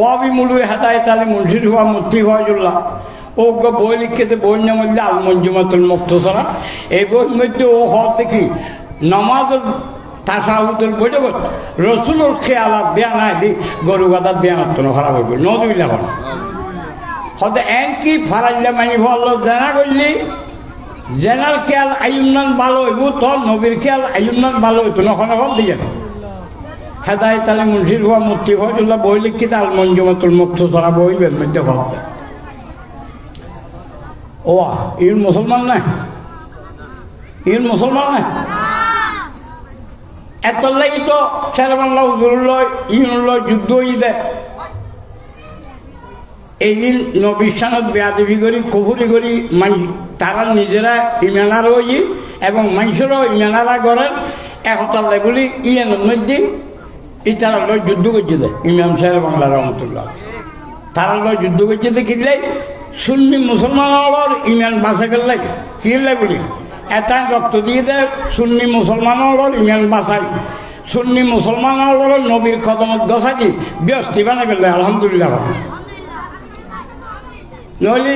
ওয়াবি মুলু হেদায়ত আলী মুন্সির হুয়া মুফতি ফয়জুল্লাহ ও বই লিখতে বই নাম মধ্যে আল মঞ্জুমাতুল মুক্তসরা। এই বইয়ের মধ্যে ও হওয়া দেখি নমাজের তাসাহুদের বৈঠক রসুলোর খেয়ালাত দেয়া নাই দি, গরু গাদার দেয়া নতো খারাপ হইব। নদীলা হন হতে এন কি ফারাইলে মাই ভালো জানা করলি? জেনার খেয়াল আয়ুন্নান ভালো হইব, তোর নবীর খেয়াল আয়ুন্নান ভালো হইতো নখন এখন দিয়ে। হেদায়ত আলী মুন্সির হুয়া মুক্তি ফজুল্লাহ বই লিখিত আল মঞ্জুমাতুল মুক্ত সরা বই বের মধ্যে খবর ও ইন মুসলমান নাই? ইন মুসলমান নাই? এত লাগি তো শেরবাংলা উজুরুল ইনুল যুদ্ধ হয়ে দেয় এই দিন নবিশানত বেয়াদবি করি কুফুরি করি তারা নিজেরা ইমানার হই এবং মানুষেরও ইমানারা করেন একতাল্লাই বলি ইয়ানোর মধ্যে এই তারা লয় যুদ্ধ করছে দেয় ইমাম সাহেব বাংলা রহমতুল্লাহ। তারা লয় যুদ্ধ করছে দেখিলে সুন্নি মুসলমানের ইমান বাঁচা করলে কিনলে বলি? এটা রক্ত দিয়ে দেয় সুন্নি মুসলমানের ইমান বাঁচাই সুন্নি মুসলমানের নবীর কদমত গছাকি ব্যস্তি বানা গেলে আলহামদুলিল্লাহ নইলে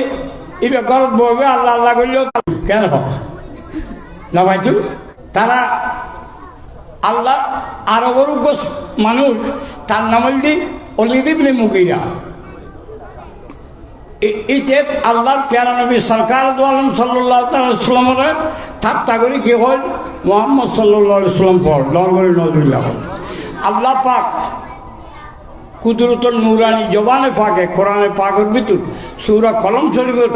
এটা ঘরত বসবে আল্লাহ আল্লাহ করলেও কেন হবে? না ভাইতু তারা আল্লাহ আরও বড় মানুষ, তার নাম হলি অলিদিবনে মুগিরা। এইতে আল্লাহর প্যারা নবী সরকার দোয়ালম সাল্লাহ তালামের কি হল মোহাম্মদ সাল্লাহ ইসলাম পর লঙ্গরি নজরুল্লাহ আল্লাহ পাক কুদরতর নুরানি জবানে পাকে, কোরআনে পাকের ভিতর সুরা কলম শরীফের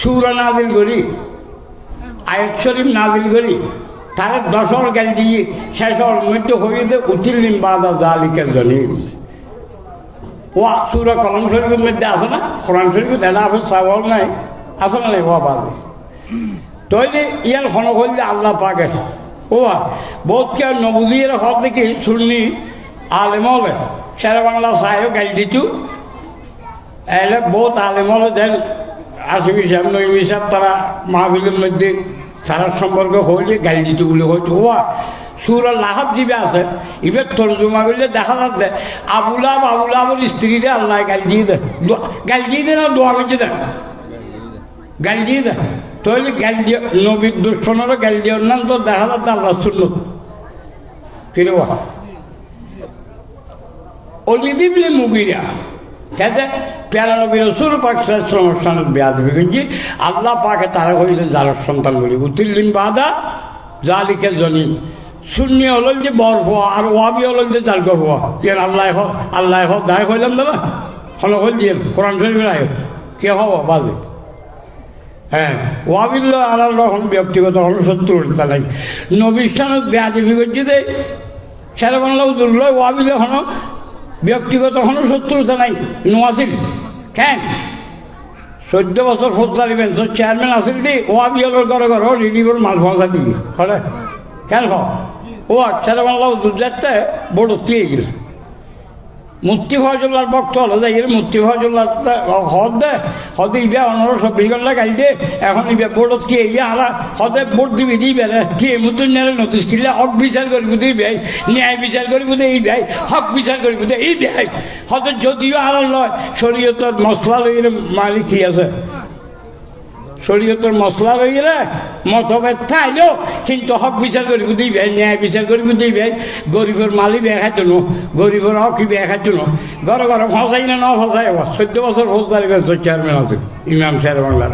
সুরা নাজিল করি, আয়াত শরীফ নাজিল করি। তার দশর গেল দিয়ে শেষর মধ্যে হইতে উঠিলিম বাদা জালিকে জনিম ও সুরা কলম শরীফের মধ্যে আছে না? কোরআন শরীফে দেখা আছে চাওয়াল নাই। আছে না ও বাদে তৈলে ইয়ার খন হইলে আল্লাহ পাকে ও, বহুত কে নবুদিয়ের হর দেখি শুননি, আলেমলে, শের বাংলা সাহেব গাই দিতু এলে বহুত আলেমলে দেন আসবি সাহেব নইমি সাহেব, তারা মাহবিলের মধ্যে তারা সম্পর্ক হইলে গাই দিত বলে হয়তো হওয়া। সুর লাহাব দিবে আছে। এবার তর্জমা করলে দেখা যাচ্ছে আবুলাব আবুলাবর স্ত্রীরা আল্লাহ গাল দিয়ে দেয়। গাল দিয়ে দেয় না, দোয়া করছে দেয় গাল দিয়ে দেয়। তাহলে গাল দিয়ে নবীর দুশ্মনেরও গাল দিয়ে নাম তো দেখা যাচ্ছে আল্লাহ শূন্য কিরবা অলিদি বলে মুগিরা তাতে প্যারা নবীর রসুল পাক অনুষ্ঠানের বেয়াদ বিগঞ্জি আল্লাহ পাকে তারা হইলে যার সন্তানগুলি উতিল্লিন বাদা জালিকে জনি। শূন্য হলেন যে বর হওয়া আর ওয়াবি হলেন যে জালগ হওয়া। ইয়ার আল্লাহ হ আল্লাহ হ দায় হইলাম দাদা। হল হল দিয়ে, কোরআন শরীফের আয় কে হব? বাজে। হ্যাঁ ওয়াবিল্ল আল্লাহ রকম ব্যক্তিগত হল শত্রুতা নাই। নবিস্থানত বেয়াদি বিগঞ্জি দেয় সেরা বাংলা দুর্ল ওয়াবিল হন ব্যক্তিগত কোনো শত্রুতা নাই। নোয়াছিল কেন? চোদ্দ বছর ফৌজদারি বেঞ্চর চেয়ারম্যান আছিল দি ও আমি হলোর ঘরে ঘর মাছ পৌঁছা দিয়ে। হলে? কেন ও আচ্ছা দুর্যাতে বড় দিয়ে গেল। মূর্তি ফজল্লার ভক্ত হলো যাই মুক্তি ফজল্লার হদ দে, হদে ইবে অনর চব্বিশ ঘণ্টা গাড়ি দে, এখন ইবে বোর্ডত কি ইয়ে হারা হদে বোর্ড দিবি দি বেলে কি মতন নেলে নতুন কিনলে হক বিচার করি বুঝে ইবাই ন্যায় বিচার করি বুঝে এই হক বিচার করি বুঝে এই হদে যদিও হারা লয় শরীয়তর মশলা লইলে মালিক কি আছে? শরীয়তর মশলা রয়ে গেলে মতভেদ থাইলেও কিন্তু হক বিচার করিব ভাই ন্যায় বিচার করিব ভাই গরিবের মালি বেয়া খাইতো ন, গরিবের হকি বেয়া খাইতো ন। ঘরে ঘরে ফসাই না, ন ফসাই চোদ্দ বছর ফৌজদারি বেশ চেয়ারম্যান আছে, ইমাম সাহেব বাংলার।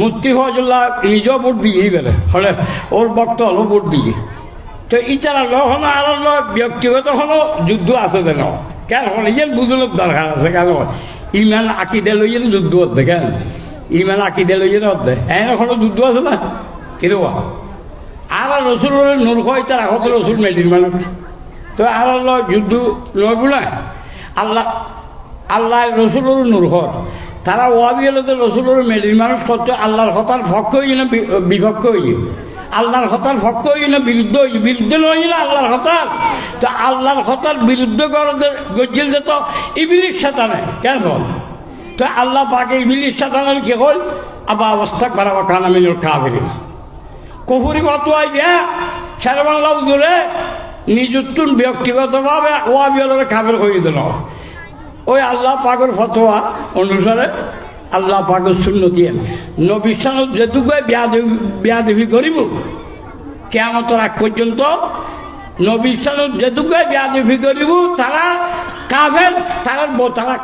মূর্তি ফজল্লাহ নিজেও ভোট দিয়েই বেড়ে হলে ওর বক্ত হলো ভোট দিয়ে। তো ইতারা লহন আর ব্যক্তিগত হলো, যুদ্ধ আছে যেন। কেন হলে? বুঝলোর দরকার আছে, কেন ইমান আকিদে লইয়েন যুদ্ধ কেন? ইমান আকিদে লইয়েন হচ্ছে হ্যাঁ এখনও যুদ্ধ আছে না? কিরবা আর রসুল নূর হয় তার আগত রসুল মেডিন মানুষ তো আর যুদ্ধ নয় বলে আল্লাহ আল্লাহ রসুলের নূর হয় তারা ওয়াবি হলে তো রসুলের মেডিন মানুষ করতে আল্লাহর হতার পক্ষ হই না বিপক্ষ হই আল্লাহর হতার পক্ষ হই না বিরুদ্ধ হই বিরুদ্ধ নয় না আল্লাহর হতার তো আল্লাহর হতার বিরুদ্ধ করতে গজ্জিল তো ইবিলিশ সাতানে কেন তো আল্লাহ পাকে ইবিলিশ সাধারণ কি হল আবার অবস্থা বারাবা খানা মিনুল কাহিনী কুহুরি গতোয়াই দিয়া সারবাংলা দূরে নিযুক্তুন ব্যক্তিগতভাবে ওয়া বিয়লের কাফের হয়ে দিল ওই আল্লাহ পাকের ফতোয়া অনুসারে আল্লাহ পাকের শূন্য দিয়ে নবিশ্বাস যেটুকু বিয়াদেবি করিব কেমত আগ পর্যন্ত নবিশ্বাস যেটুকু বিয়াদেবি করিব, তারা কাফের, তারা তারা